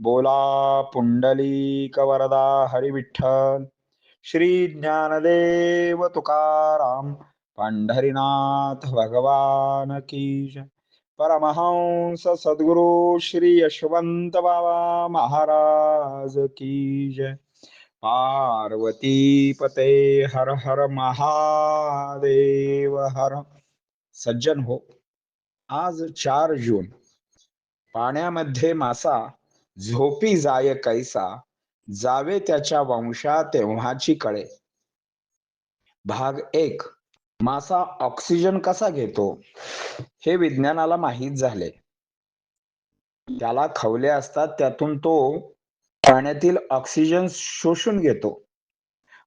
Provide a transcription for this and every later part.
बोला पुंडलीक वरदा हरिविठ्ठल श्री ज्ञानदेव तुकाराम पंढरीनाथ भगवान की जय. परमहंस सद्गुरु श्री यशवंत बाबा महाराज की जय. पार्वती पते हर हर महादेव हर. सज्जन हो आज चार जून. पाण्यामध्ये मासा झोपी जाय कैसा जावे त्याच्या वंशा तेव्हाची कळे. भाग एक मासा ऑक्सिजन कसा घेतो? हे विज्ञानाला माहीत झाले. त्याला खवले असतात त्यातून तो पाण्यातील ऑक्सिजन शोषून घेतो.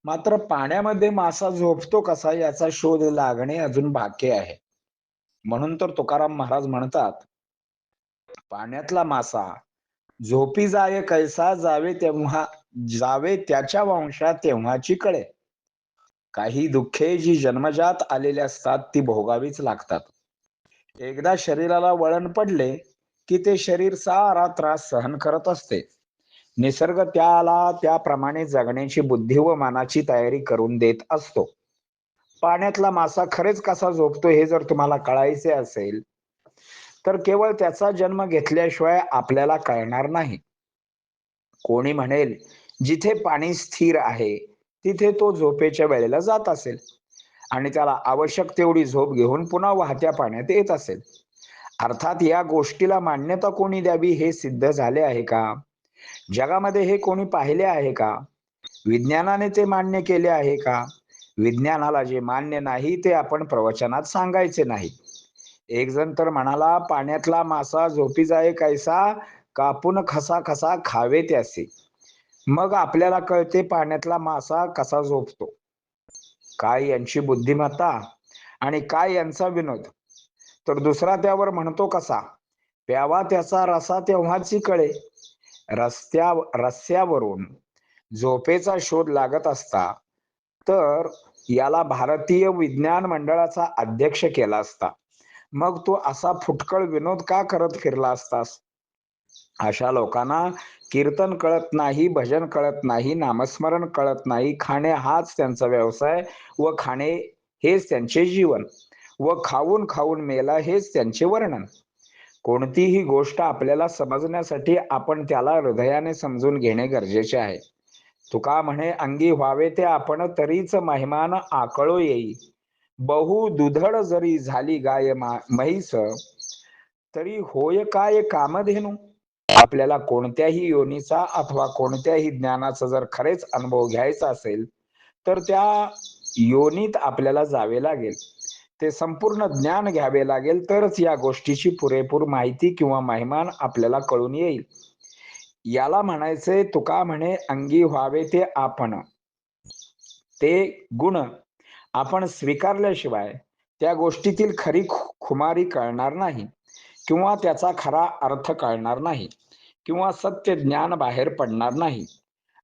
मात्र पाण्यामध्ये मासा झोपतो कसा याचा शोध लागणे अजून बाकी आहे. म्हणून तर तुकाराम महाराज म्हणतात पाण्यातला मासा झोपी जाय कैसा जावे तेव्हा जावे त्याच्या वंशात तेव्हाची कळे. काही दुःखे जी जन्मजात आलेली असतात ती भोगावीच लागतात. एकदा शरीराला वळण पडले की ते शरीर सारा त्रास सहन करत असते. निसर्ग त्याला त्याप्रमाणे जगण्याची बुद्धी व मानाची तयारी करून देत असतो. पाण्यातला मासा खरेच कसा झोपतो हे जर तुम्हाला कळायचे असेल तर केवळ त्याचा जन्म घेतल्याशिवाय आपल्याला कळणार नाही. कोणी म्हणेल जिथे पाणी स्थिर आहे तिथे तो झोपेच्या वेळेला जात असेल. आणि त्याला आवश्यक तेवढी झोप घेऊन पुन्हा वाहत्या पाण्यात येत असेल. अर्थात या गोष्टीला मान्यता कोणी द्यावी हे सिद्ध झाले आहे का? जगामध्ये हे कोणी पाहिले आहे का? विज्ञानाने ते मान्य केले आहे का? विज्ञानाला जे मान्य नाही ते आपण प्रवचनात सांगायचे नाही. एक जण तर म्हणाला पाण्यातला मासा झोपी जाय कैसा कापून खसा खसा खावे त्यासे. मग आपल्याला कळते पाण्यातला मासा कसा झोपतो. काय यांची बुद्धिमत्ता आणि काय यांचा विनोद. तर दुसरा त्यावर म्हणतो कसा प्यावा त्याचा रसा तेव्हाची कळे. रस्त्या रस्त्यावरून झोपेचा शोध लागत असता तर याला भारतीय विज्ञान मंडळाचा अध्यक्ष केला असता. मग तू असा फुटकळ विनोद का करत फिरला असतास? अशा लोकांना कीर्तन कळत नाही भजन कळत नाही नामस्मरण कळत नाही. खाणे हाच त्यांचा व्यवसाय व खाणे हेच त्यांचे जीवन व खाऊन खाऊन मेला हेच त्यांचे वर्णन. कोणतीही गोष्ट आपल्याला समजण्यासाठी आपण त्याला हृदयाने समजून घेणे गरजेचे आहे. तुका म्हणे अंगी व्हावे ते आपण तरीच महिमान आकळो येई. बहु दुधड जरी झाली गाय म्हैस तरी होय काय कामधेनू आपल्याला कोणत्याही योनीचा अथवा कोणत्याही ज्ञानाचा जर खरेच अनुभव घ्यायचा असेल तर त्या योनीत आपल्याला जावे लागेल. ते संपूर्ण ज्ञान घ्यावे लागेल तरच या गोष्टीची पुरेपूर माहिती किंवा महिमान आपल्याला कळून येईल. याला म्हणायचे तुका म्हणे अंगी व्हावे ते आपण. ते गुण आपण स्वीकारल्याशिवाय त्या गोष्टीतील खरी खुमारी कळणार नाही किंवा त्याचा खरा अर्थ कळणार नाही किंवा सत्य ज्ञान बाहेर पडणार नाही.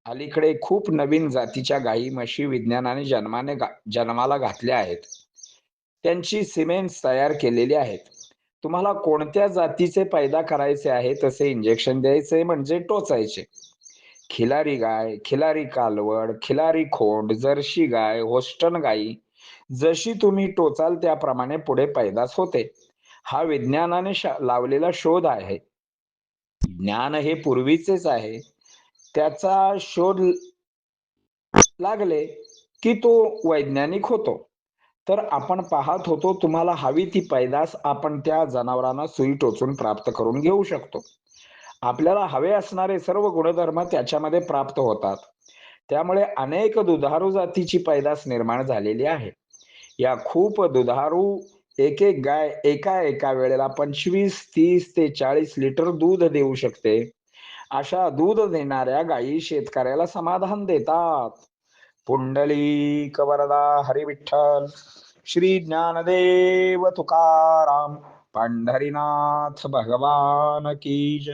अलीकडे खूप नवीन जातीच्या गायी म्हशी विज्ञानाने जन्माने जन्माला घातल्या आहेत. त्यांची सिमेंट्स तयार केलेली आहेत. तुम्हाला कोणत्या जातीचे पैदा करायचे आहे तसे इंजेक्शन द्यायचे म्हणजे टोचायचे. खिलारी गाय खिलारी कालवड खिलारी खोंड जर्शी गाय होस्टन गाई जशी तुम्ही टोचाल त्याप्रमाणे पुढे पैदास होते. हा विज्ञानाने लावलेला शोध आहे. ज्ञान हे पूर्वीचेच आहे. त्याचा शोध लागले की तो वैज्ञानिक होतो. तर आपण पाहत होतो तुम्हाला हवी ती पैदास आपण त्या जनावरांना सुई टोचून प्राप्त करून घेऊ शकतो. आपल्याला हवे असणारे सर्व गुणधर्म त्याच्यामध्ये प्राप्त होतात. त्यामुळे अनेक दुधारू जातीची पैदास निर्माण झालेली आहे. या खूप दुधारू एक एक गाय एका एका वेळेला पंचवीस तीस ते चाळीस लिटर दूध देऊ शकते. अशा दूध देणाऱ्या गायी शेतकऱ्याला समाधान देतात. पुंडलिक वरदा हरिविठ्ठल श्री ज्ञानदेव तुकाराम पंढरीनाथ भगवान की जय.